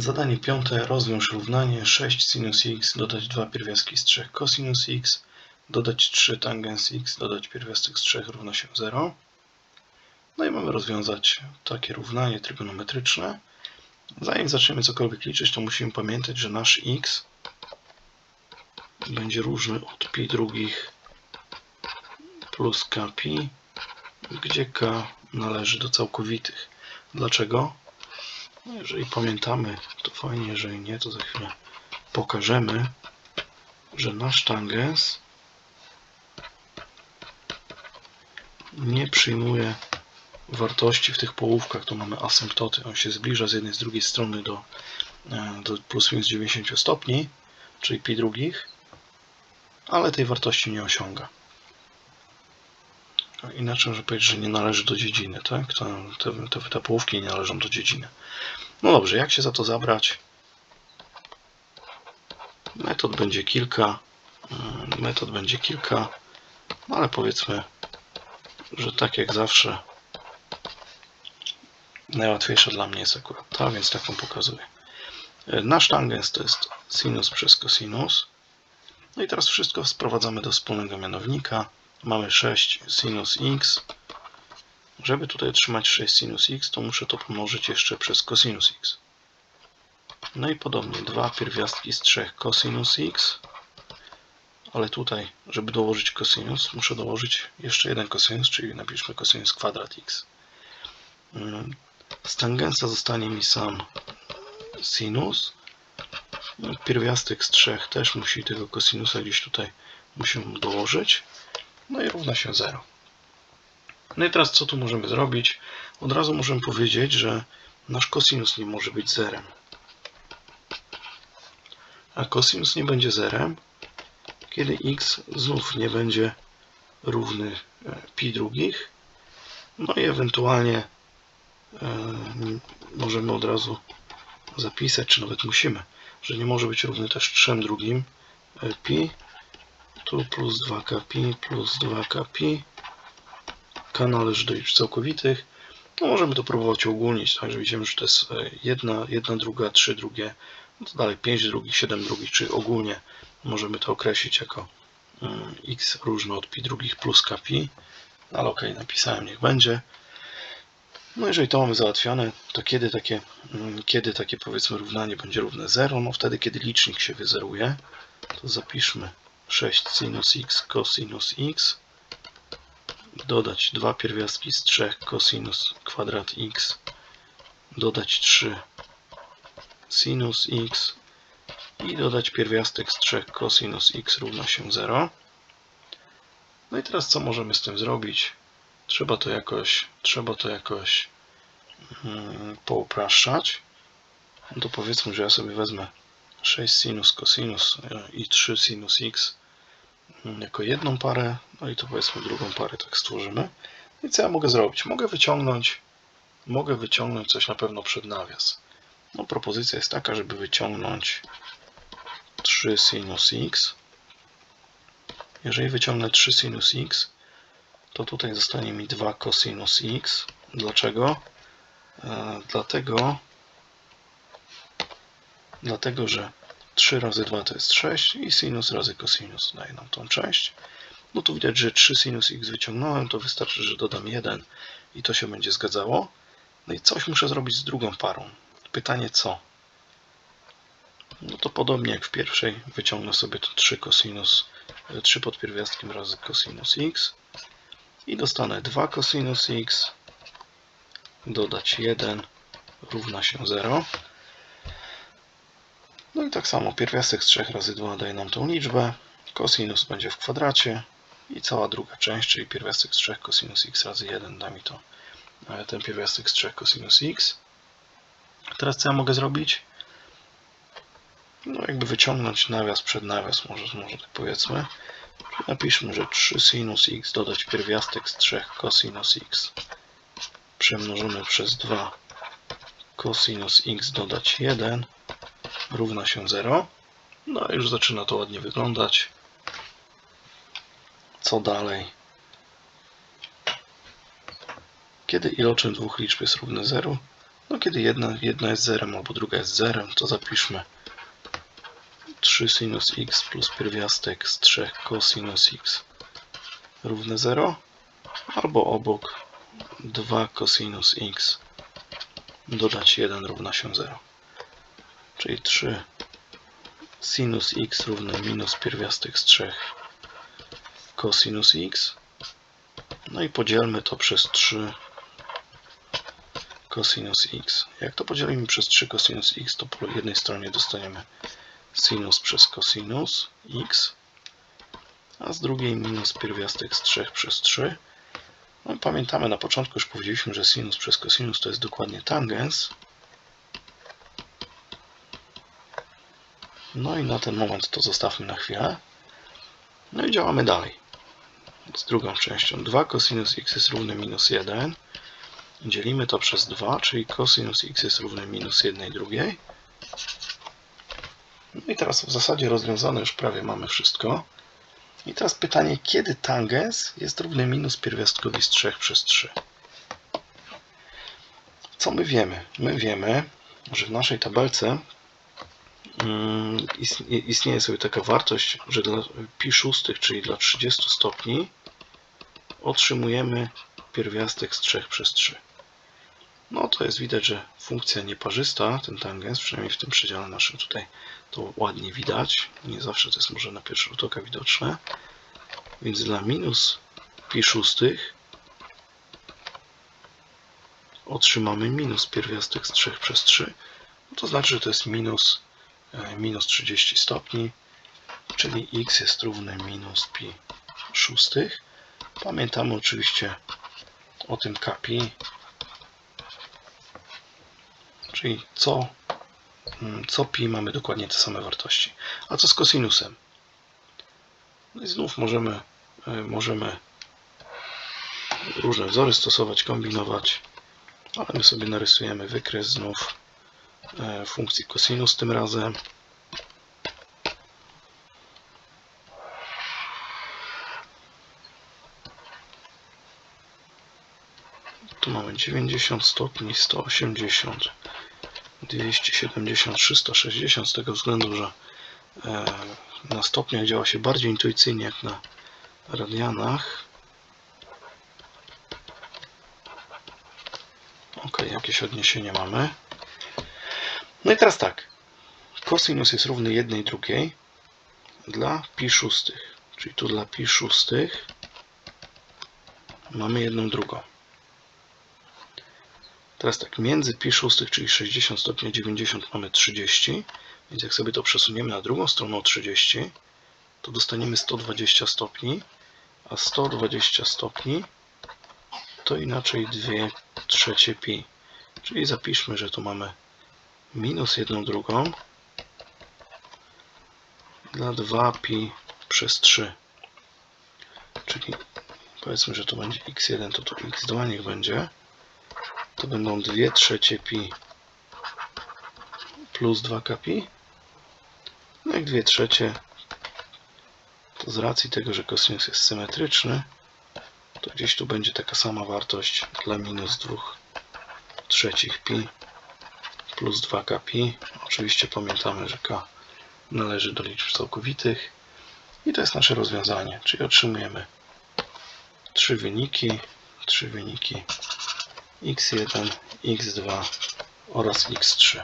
Zadanie piąte. Rozwiąż równanie 6 sinus x, dodać 2 pierwiastki z 3 cosinus x, dodać 3 tangens x, dodać pierwiastek z 3 równa się 0. No i mamy rozwiązać takie równanie trygonometryczne. Zanim zaczniemy cokolwiek liczyć, to musimy pamiętać, że nasz x będzie różny od pi drugich plus kpi, gdzie k należy do całkowitych. Dlaczego? Jeżeli pamiętamy, to fajnie, jeżeli nie, to za chwilę pokażemy, że nasz tangens nie przyjmuje wartości w tych połówkach, to mamy asymptoty. On się zbliża z jednej z drugiej strony do, e, do plus minus 90 stopni, czyli pi drugich, ale tej wartości nie osiąga. Inaczej można powiedzieć, że nie należy do dziedziny, tak? To, te, te, te połówki nie należą do dziedziny. No dobrze, jak się za to zabrać? Metod będzie kilka. mm, Metod będzie kilka, no ale powiedzmy, że tak jak zawsze najłatwiejsza dla mnie jest akurat ta, więc taką pokazuję. E, Nasz tangens to jest sinus przez cosinus. No i teraz wszystko sprowadzamy do wspólnego mianownika. Mamy 6 sinus x. Żeby tutaj otrzymać 6 sinus x, to muszę to pomnożyć jeszcze przez cosinus x. No i podobnie, dwa pierwiastki z 3 cosinus x. Ale tutaj, żeby dołożyć cosinus, muszę dołożyć jeszcze jeden cosinus, czyli napiszmy cosinus kwadrat x. Mm, Z tangensa zostanie mi sam sinus. Pierwiastek z 3 też musi tego kosinusa gdzieś tutaj musimy dołożyć. No i równa się 0. No i teraz co tu możemy zrobić? Od razu możemy powiedzieć, że nasz kosinus nie może być zerem. A kosinus nie będzie zerem, kiedy x znów nie będzie równy e, pi drugich. No i ewentualnie e, możemy od razu zapisać, czy nawet musimy, że nie może być równy też 3 drugim e, pi. Tu plus 2k pi plus 2k pi. k należy do liczb całkowitych. No możemy to próbować uogólnić, także widzimy, że to jest e, jedna, jedna druga, trzy drugie, no to dalej 5 drugich, 7 drugich, czyli ogólnie możemy to określić jako mm, x różne od pi drugich plus k pi. Ale ok, napisałem, niech będzie. No jeżeli to mamy załatwione, to kiedy takie, mm, kiedy takie powiedzmy równanie będzie równe 0? No wtedy, kiedy licznik się wyzeruje, to zapiszmy 6 sinus x cosinus x dodać dwa pierwiastki z 3 cosinus kwadrat x dodać 3 sinus x i dodać pierwiastek z 3 cosinus x równa się 0. No i teraz co możemy z tym zrobić? Trzeba to jakoś, trzeba to jakoś hmm, poupraszczać. No to powiedzmy, że ja sobie wezmę 6 sinus cosinus e, i 3 sinus x jako jedną parę, no i to powiedzmy drugą parę tak stworzymy. I co ja mogę zrobić? Mogę wyciągnąć, mogę wyciągnąć coś na pewno przed nawias. No propozycja jest taka, żeby wyciągnąć 3 sinus x. Jeżeli wyciągnę 3 sinus x, to tutaj zostanie mi 2 cosinus x. Dlaczego? E, dlatego, dlatego, że 3 razy 2 to jest 6 i sinus razy cosinus daje nam tą część. No tu widać, że 3 sinus x wyciągnąłem, to wystarczy, że dodam 1 i to się będzie zgadzało. No i coś muszę zrobić z drugą parą. Pytanie co? No to podobnie jak w pierwszej, wyciągnę sobie to 3 cosinus, 3 pod pierwiastkiem razy cosinus x i dostanę 2 cosinus x dodać 1 równa się 0. No i tak samo pierwiastek z 3 razy 2 daje nam tą liczbę. Cosinus będzie w kwadracie i cała druga część, czyli pierwiastek z 3 cosinus x razy 1 da mi to e, ten pierwiastek z 3 cosinus x. Teraz co ja mogę zrobić? No jakby wyciągnąć nawias przed nawias, może, może tak powiedzmy. Napiszmy, że 3 sinus x dodać pierwiastek z 3 cosinus x przemnożone przez 2 cosinus x dodać 1 równa się 0. No już zaczyna to ładnie wyglądać. Co dalej? Kiedy iloczyn dwóch liczb jest równy 0? No kiedy jedna, jedna jest zerem albo druga jest zerem, to zapiszmy 3 sinus x plus pierwiastek z 3 cosinus x równe 0 albo obok 2 cosinus x dodać 1 równa się 0. Czyli 3 sinus x równe minus pierwiastek z 3 cosinus x. No i podzielmy to przez 3 cosinus x. Jak to podzielimy przez 3 cosinus x, to po jednej stronie dostaniemy sinus przez cosinus x, a z drugiej minus pierwiastek z 3 przez 3. No, pamiętamy, na początku już powiedzieliśmy, że sinus przez cosinus to jest dokładnie tangens. No i na ten moment to zostawmy na chwilę. No i działamy dalej. Z drugą częścią. 2 cosinus x jest równy minus 1. Dzielimy to przez 2, czyli cosinus x jest równy minus 1 drugiej. No i teraz w zasadzie rozwiązane już prawie mamy wszystko. I teraz pytanie, kiedy tangens jest równy minus pierwiastkowi z 3 przez 3? Co my wiemy? My wiemy, że w naszej tabelce istnieje sobie taka wartość, że dla pi szóstych, czyli dla 30 stopni, otrzymujemy pierwiastek z 3 przez 3. No to jest widać, że funkcja nieparzysta, ten tangens, przynajmniej w tym przedziale naszym tutaj to ładnie widać. Nie zawsze to jest może na pierwszy rzut oka widoczne. Więc dla minus pi szóstych otrzymamy minus pierwiastek z 3 przez 3. No to znaczy, że to jest minus, minus 30 stopni, czyli x jest równy minus pi szóstych. Pamiętamy oczywiście o tym kapi, czyli co, mm, co pi mamy dokładnie te same wartości. A co z kosinusem? No i znów możemy, e, możemy różne wzory stosować, kombinować, ale my sobie narysujemy wykres znów e, funkcji cosinus tym razem. Tu mamy 90 stopni, 180, 270, 360 z tego względu, że e, na stopniach działa się bardziej intuicyjnie jak na radianach. Ok, jakieś odniesienie mamy. No i teraz tak. Cosinus jest równy jednej drugiej dla pi szóstych. Czyli tu dla pi szóstych mamy jedną drugą. Teraz tak, między pi szóstych, czyli 60 stopni a 90 mamy 30. Więc jak sobie to przesuniemy na drugą stronę o 30, to dostaniemy 120 stopni, a 120 stopni to inaczej 2 trzecie pi. Czyli zapiszmy, że tu mamy minus 1 drugą dla 2 pi przez 3. Czyli powiedzmy, że to będzie x1, to tu x2 niech będzie. To będą 2 trzecie pi plus 2 pi. No i 2 trzecie to z racji tego, że kosinus jest symetryczny, to gdzieś tu będzie taka sama wartość dla minus 2 trzecich pi plus 2 pi. Oczywiście pamiętamy, że k należy do liczb całkowitych. I to jest nasze rozwiązanie, czyli otrzymujemy trzy wyniki, trzy wyniki x1, x2 oraz x3.